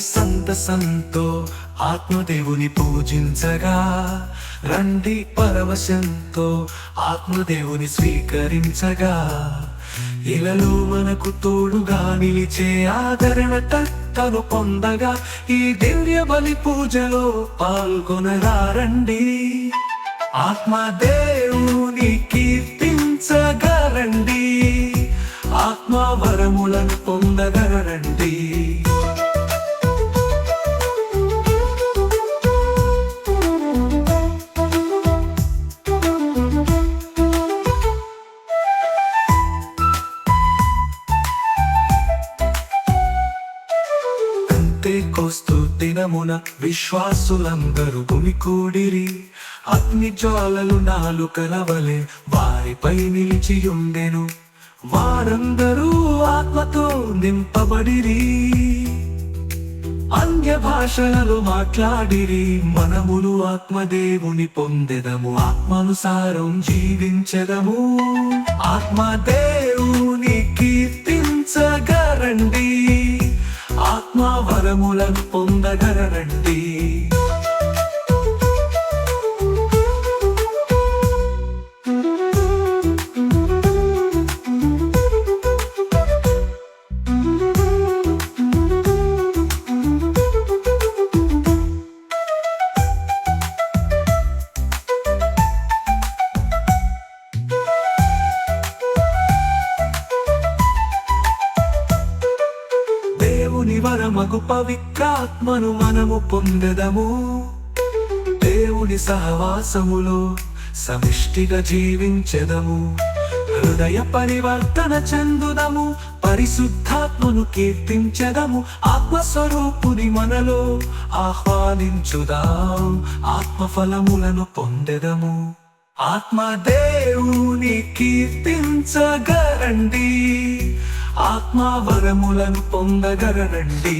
సంతసంతో ఆత్మదేవుని పూజించగా. రండి పరవశంతో ఆత్మదేవుని స్వీకరించగా. ఇలలో మనకు తోడుగా నిలిచే ఆదరణ తను పొందగా. ఈ దివ్య బలి పూజలో పాల్గొనరారండి ఆత్మదేవునికి కోస్తూ దినమున విశ్వాసులందరూ గుమికూడిరి. అగ్ని జ్వాలలు నాలుక నవలే వారిపై నిలిచియుండెను. వారందరూ ఆత్మతో నింపబడిరి. అన్య భాషలలో మాట్లాడిరి మనములు ఆత్మదేవుని పొందెదము. ఆత్మానుసారం జీవించెదము. ఆత్మదేవుని ఆత్మ వరములను పొందగరండి దేవుని వరమగు పవిత్రాత్మను మనము పొందెదము. దేవుని సహవాసములో సమిష్టిగా జీవించెదము. హృదయ పరివర్తన చెందుదము పరిశుద్ధాత్మను కీర్తించెదము. ఆత్మస్వరూపుని మనలో ఆహ్వానించుదాం ఆత్మఫలములను పొందెదము. ఆత్మ దేవుని కీర్తించగరండి ఆత్మ వరములను పొందగరండి